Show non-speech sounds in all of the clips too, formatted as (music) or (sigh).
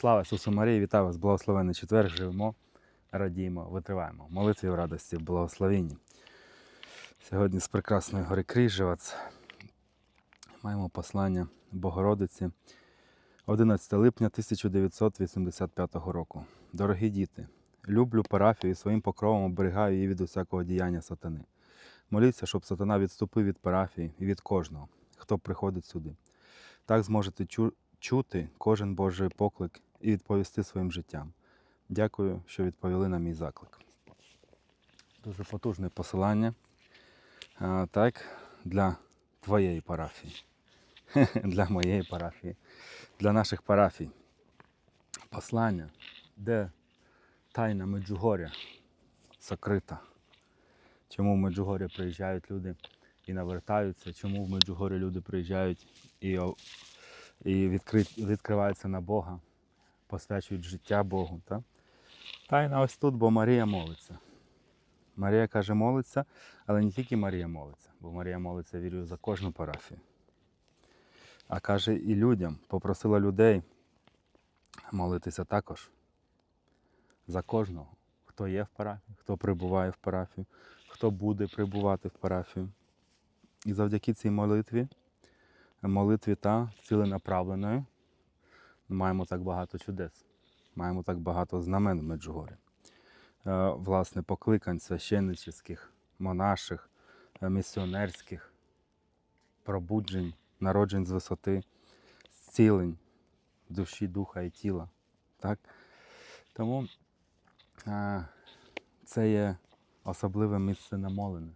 Слава Ісусу Марії, вітаю вас, благословенний четвер, живемо, радіємо, витриваємо. Молитві в радості, в благословенні. Сьогодні з прекрасної гори Крижевець маємо послання Богородиці 11 липня 1985 року. Дорогі діти, люблю парафію і своїм покровом оберігаю її від усякого діяння сатани. Моліться, щоб сатана відступив від парафії і від кожного, хто приходить сюди. Так зможете чу- чути кожен Божий поклик і відповісти своїм життям. Дякую, що відповіли на мій заклик. Дуже потужне посилання. А, так, для твоєї парафії. (laughs) для моєї парафії, для наших парафій. Послання, де тайна Меджугоря сокрита. Чому в Меджугорі приїжджають люди і навертаються, чому в Меджугорі люди приїжджають і, і відкри, відкриваються на Бога, посвячують життя Богу. Так? Тайна ось тут, бо Марія молиться. Марія каже, молиться, але не тільки Марія молиться, бо Марія молиться, вірю, за кожну парафію. А каже і людям, попросила людей молитися також за кожного, хто є в парафії, хто прибуває в парафію, хто буде прибувати в парафію. І завдяки цій молитві, молитві та ціленаправленої, маємо так багато чудес, маємо так багато знамен в Меджугорі. Е, Власне, покликань священничих, монаших, е, місіонерських, пробуджень, народжень з висоти, зцілень душі, духа і тіла. Так? Тому е, це є особливе місце намолене.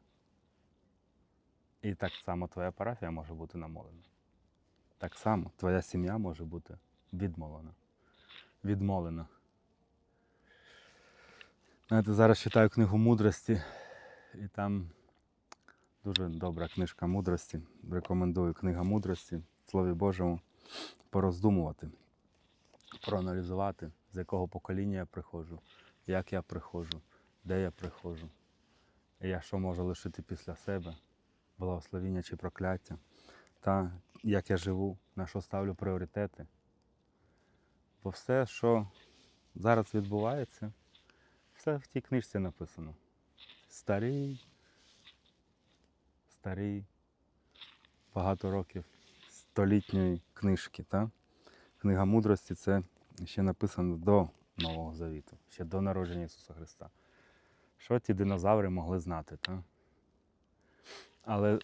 І так само твоя парафія може бути намолена. Так само твоя сім'я може бути відмолена. Відмолена. Знаєте, зараз читаю книгу мудрості, і там дуже добра книжка мудрості. Рекомендую книга мудрості в Слові Божому пороздумувати, проаналізувати, з якого покоління я приходжу, як я приходжу, де я приходжу, і я що можу лишити після себе, благословіння чи прокляття, та як я живу, на що ставлю пріоритети. Бо все, що зараз відбувається, все в тій книжці написано. Старий, старий, багато років столітньої книжки. Та? Книга мудрості це ще написано до Нового Завіту, ще до народження Ісуса Христа. Що ті динозаври могли знати? Та? Але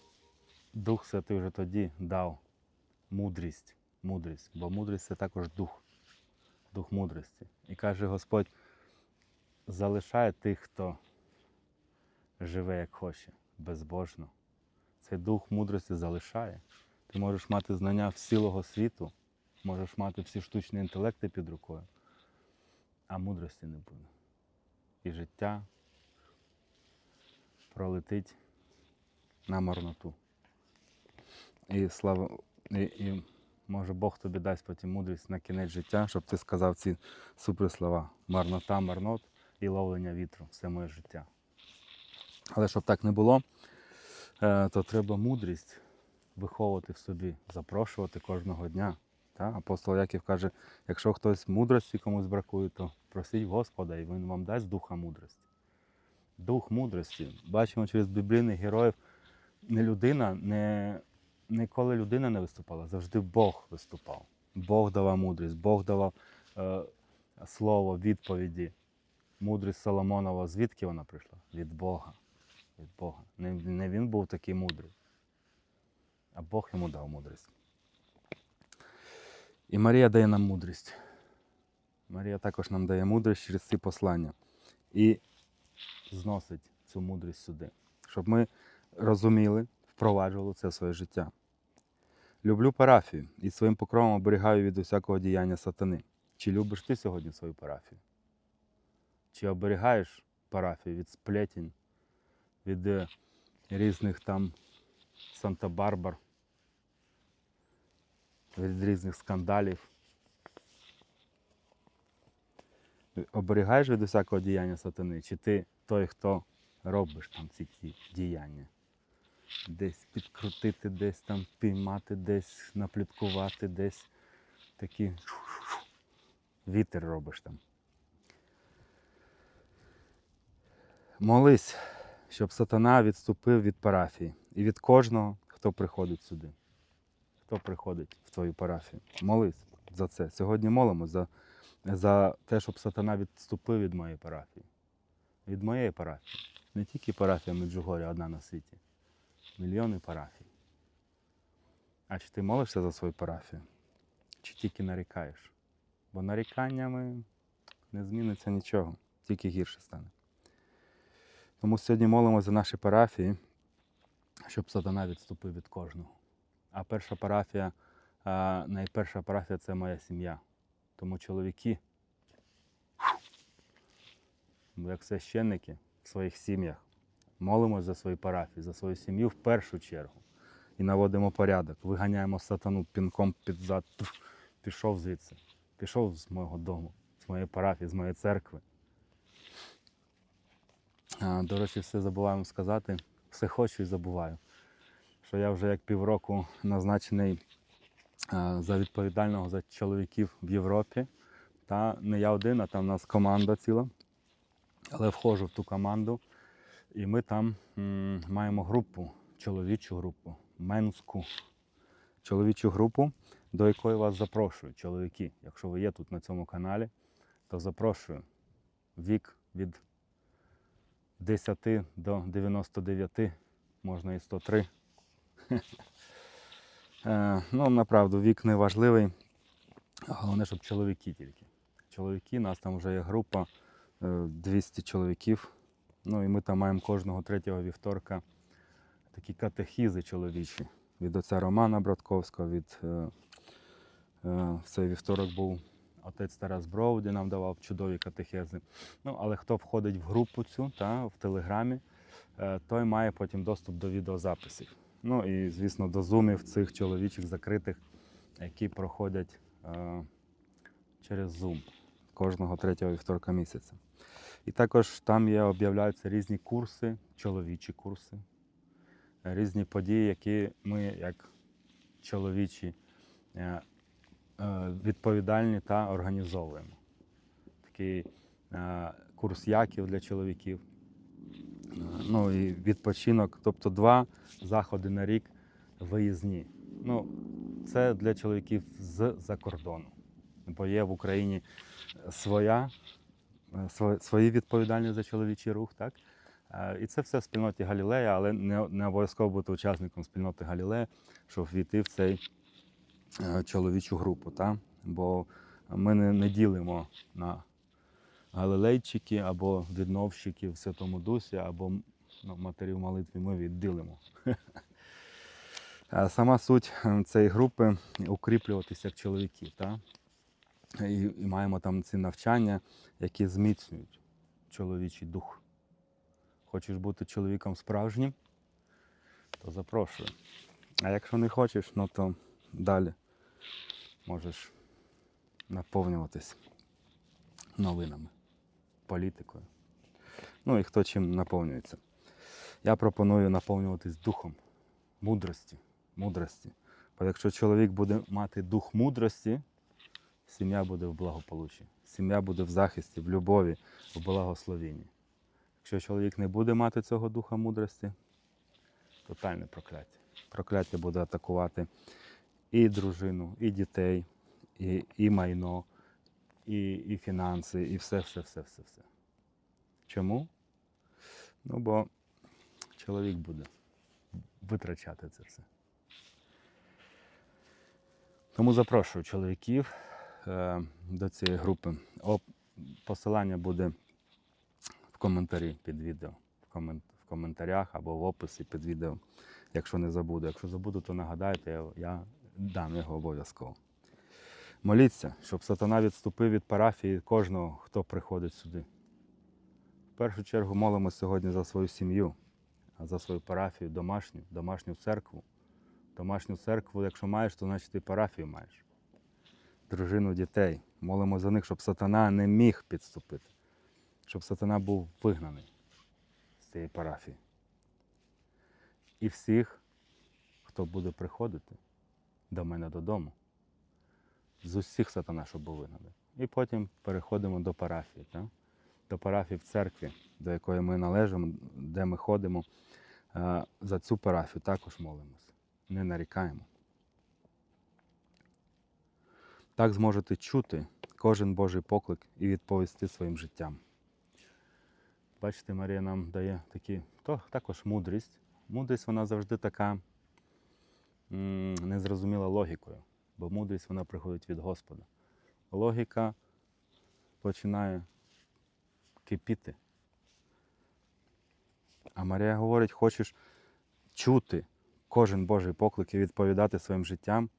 Дух Святий вже тоді дав мудрість, мудрість, бо мудрість це також дух, дух мудрості. І каже Господь, залишає тих, хто живе як хоче, безбожно. Цей дух мудрості залишає. Ти можеш мати знання всілого світу, можеш мати всі штучні інтелекти під рукою, а мудрості не буде. І життя пролетить на марноту. І слава, і, і може Бог тобі дасть потім мудрість на кінець життя, щоб ти сказав ці суперслова. Марнота, марнот і ловлення вітру все моє життя. Але щоб так не було, е, то треба мудрість виховувати в собі, запрошувати кожного дня. Та? Апостол Яків каже, якщо хтось мудрості комусь бракує, то просіть Господа, і Він вам дасть духа мудрості. Дух мудрості. Бачимо через біблійних героїв, не людина, не, ніколи людина не виступала, завжди Бог виступав. Бог давав мудрість, Бог давав е, слово, відповіді. Мудрість Соломонова, звідки вона прийшла? Від Бога. Від Бога. Не, не він був такий мудрий, а Бог йому дав мудрість. І Марія дає нам мудрість. Марія також нам дає мудрість через ці послання. І зносить цю мудрість сюди, щоб ми розуміли, впроваджували це в своє життя. Люблю парафію і своїм покровом оберігаю від усякого діяння сатани. Чи любиш ти сьогодні свою парафію? Чи оберігаєш парафію від сплетень, від е, різних там Санта-Барбар, від різних скандалів? Оберігаєш від усякого діяння сатани? Чи ти той, хто робиш там ці діяння? Десь підкрутити, десь там піймати, десь напліткувати, десь такі вітер робиш там. Молись, щоб сатана відступив від парафії і від кожного, хто приходить сюди. Хто приходить в твою парафію. Молись за це. Сьогодні молимось за, за те, щоб сатана відступив від моєї парафії. Від моєї парафії. Не тільки парафія Меджугоря одна на світі. Мільйони парафій. А чи ти молишся за свою парафію? Чи тільки нарікаєш? Бо наріканнями не зміниться нічого, тільки гірше стане. Тому сьогодні молимо за наші парафії, щоб сатана відступив від кожного. А перша парафія, найперша парафія це моя сім'я. Тому чоловіки, як священники в своїх сім'ях, молимось за свої парафії, за свою сім'ю в першу чергу. І наводимо порядок, виганяємо сатану пінком під зад. Пішов звідси, пішов з мого дому, з моєї парафії, з моєї церкви. А, До речі, все забуваємо сказати. Все хочу і забуваю. Що я вже як півроку назначений за відповідального за чоловіків в Європі. Та не я один, а там у нас команда ціла. Але входжу в ту команду, і ми там маємо групу, чоловічу групу, менську чоловічу групу, до якої вас запрошую, чоловіки. Якщо ви є тут на цьому каналі, то запрошую. Вік від 10 до 99, можна і 103. (laughs) Е, Ну, направду, вік не важливий. Головне, щоб чоловіки тільки. Чоловіки, нас там вже є група е, 200 чоловіків. Ну і ми там маємо кожного третього вівторка такі катехізи чоловічі. Від отця Романа Братковського, від е, е, цей вівторок був отець Тарас Броуді, нам давав чудові катехези. Ну, але хто входить в групу цю та, в Телеграмі, е, той має потім доступ до відеозаписів. Ну і, звісно, до зумів цих чоловічих закритих, які проходять е, через Zoom кожного третього вівторка місяця. І також там є, об'являються різні курси, чоловічі курси, різні події, які ми, як чоловічі, е, е, відповідальні та організовуємо. Такий е, курс яків для чоловіків. Е, Ну і відпочинок, тобто два заходи на рік виїзні. Ну, це для чоловіків з-за кордону. Бо є в Україні своя, е, сво- свої відповідальні за чоловічий рух, так? Е, І це все в спільноті Галілея, але не, не обов'язково бути учасником спільноти Галілея, щоб війти в цей е, чоловічу групу. Так? Бо ми не, не ділимо на галилейчики або відновщиків в Святому Дусі, або ну, матерів молитві ми відділимо. (laughs) Сама суть е, цієї групи укріплюватися як чоловіків. Так? І, маємо там ці навчання, які зміцнюють чоловічий дух. Хочеш бути чоловіком справжнім, то запрошую. А якщо не хочеш, ну то далі можеш наповнюватись новинами, політикою. Ну і хто чим наповнюється. Я пропоную наповнюватись духом мудрості. мудрості. Бо якщо чоловік буде мати дух мудрості, сім'я буде в благополуччі, сім'я буде в захисті, в любові, в благословенні. Якщо чоловік не буде мати цього духа мудрості, тотальне прокляття. Прокляття буде атакувати і дружину, і дітей, і, і майно, і, і фінанси, і все, все, все, все, все. Чому? Ну, бо чоловік буде витрачати це все. Тому запрошую чоловіків до цієї групи. Посилання буде в коментарі під відео, в, коментарях або в описі під відео, якщо не забуду. Якщо забуду, то нагадайте, я, дам його обов'язково. Моліться, щоб сатана відступив від парафії кожного, хто приходить сюди. В першу чергу молимо сьогодні за свою сім'ю, за свою парафію, домашню, домашню церкву. Домашню церкву, якщо маєш, то значить і парафію маєш. Дружину, дітей. Молимо за них, щоб сатана не міг підступити, щоб сатана був вигнаний з цієї парафії. І всіх, хто буде приходити до мене додому, з усіх сатана, щоб був вигнаний. І потім переходимо до парафії. Так? До парафії в церкві, до якої ми належимо, де ми ходимо. Е, За цю парафію також молимось. Не нарікаємо. Так зможете чути кожен Божий поклик і відповісти своїм життям. Бачите, Марія нам дає такі, то також мудрість. Мудрість вона завжди така незрозуміла логікою, бо мудрість вона приходить від Господа. Логіка починає кипіти. А Марія говорить, хочеш чути кожен Божий поклик і відповідати своїм життям,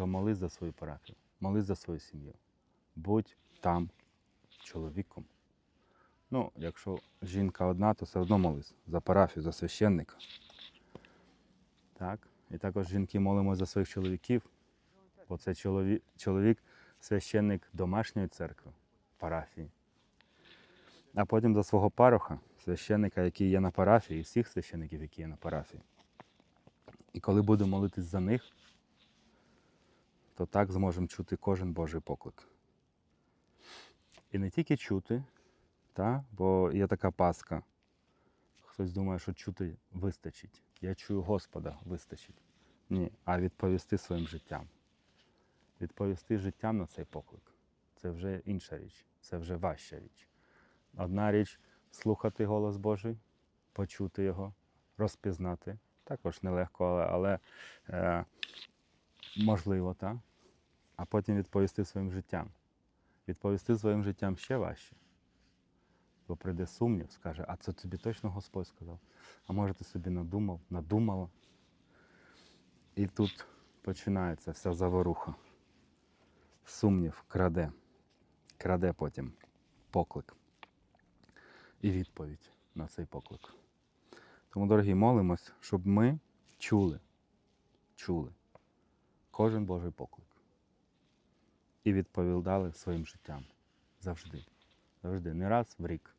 то молись за свою парафію, молись за свою сім'ю. Будь там чоловіком. Ну, якщо жінка одна, то все одно молись за парафію, за священника. Так. І також жінки молимо за своїх чоловіків, бо це чоловік, священник домашньої церкви, парафії. А потім за свого пароха, священника, який є на парафії, і всіх священників, які є на парафії. І коли будемо молитись за них, то так зможемо чути кожен Божий поклик. І не тільки чути, та? бо є така паска. Хтось думає, що чути вистачить. Я чую Господа, вистачить. Ні, а відповісти своїм життям. Відповісти життям на цей поклик. Це вже інша річ, це вже важча річ. Одна річ слухати голос Божий, почути його, розпізнати. Також нелегко, але, але е, можливо, так? А потім відповісти своїм життям. Відповісти своїм життям ще важче. Бо прийде сумнів, скаже, а це тобі точно Господь сказав? А може ти собі надумав, надумала? І тут починається вся заворуха. Сумнів краде, краде потім поклик і відповідь на цей поклик. Тому, дорогі, молимось, щоб ми чули, чули кожен Божий поклик і відповідали своїм життям. Завжди. Завжди. Не раз в рік,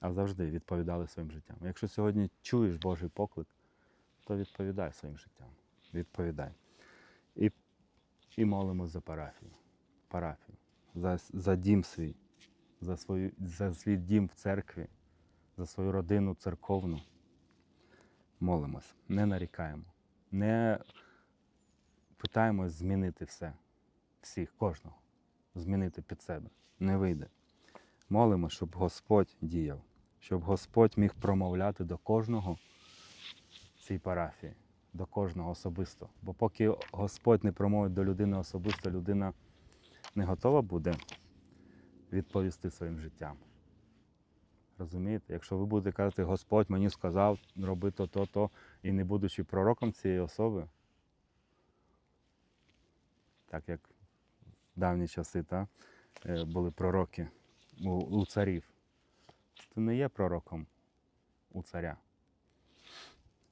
а завжди відповідали своїм життям. Якщо сьогодні чуєш Божий поклик, то відповідай своїм життям. Відповідай. І, і молимось за парафію. Парафію, за, за дім свій, за, свою, за свій дім в церкві, за свою родину церковну. Молимось, не нарікаємо, не питаємось змінити все, всіх, кожного, змінити під себе. Не вийде. Молимо, щоб Господь діяв, щоб Господь міг промовляти до кожного цій парафії, до кожного особисто. Бо поки Господь не промовить до людини особисто, людина не готова буде відповісти своїм життям. Розумієте? Якщо ви будете казати, Господь мені сказав, роби то, то, то, і не будучи пророком цієї особи, так як давні часи та, е, були пророки у, у царів, ти не є пророком у царя.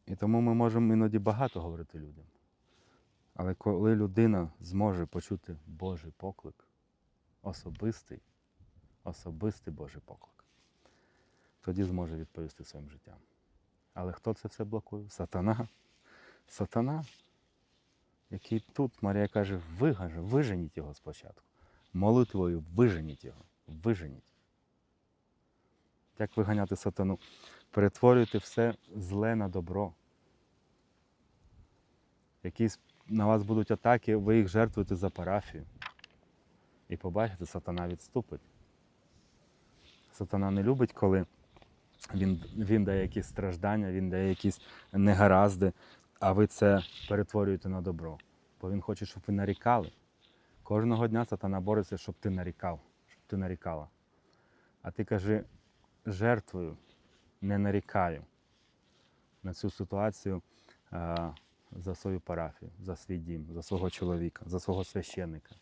І тому ми можемо іноді багато говорити людям. Але коли людина зможе почути Божий поклик, особистий, особистий Божий поклик, тоді зможе відповісти своїм життям. Але хто це все блокує? Сатана. Сатана, який тут, Марія каже, вигаже, виженіть його спочатку. Молитвою виженіть його. Виженіть. Як виганяти сатану? Перетворюйте все зле на добро. Якісь на вас будуть атаки, ви їх жертвуєте за парафію. І побачите, сатана відступить. Сатана не любить, коли він, він дає якісь страждання, він дає якісь негаразди, а ви це перетворюєте на добро. Бо він хоче, щоб ви нарікали. Кожного дня сатана бореться, щоб ти нарікав, щоб ти нарікала. А ти кажи, жертвую, не нарікаю на цю ситуацію а, за свою парафію, за свій дім, за свого чоловіка, за свого священника.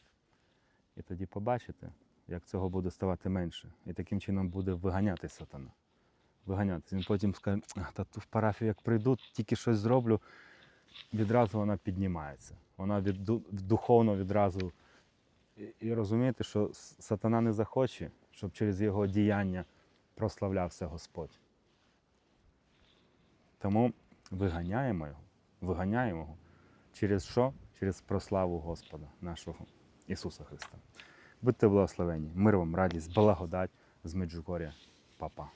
І тоді побачите, як цього буде ставати менше. І таким чином буде виганяти сатана. Виганятися. Він потім скаже, та в парафію як прийду, тільки щось зроблю, відразу вона піднімається. Вона від, духовно відразу. І розумієте, що сатана не захоче, щоб через його діяння прославлявся Господь. Тому виганяємо його, виганяємо його. Через що? Через прославу Господа нашого Ісуса Христа. Будьте благословені. Мир вам, радість, благодать з Меджугоря. Па-па.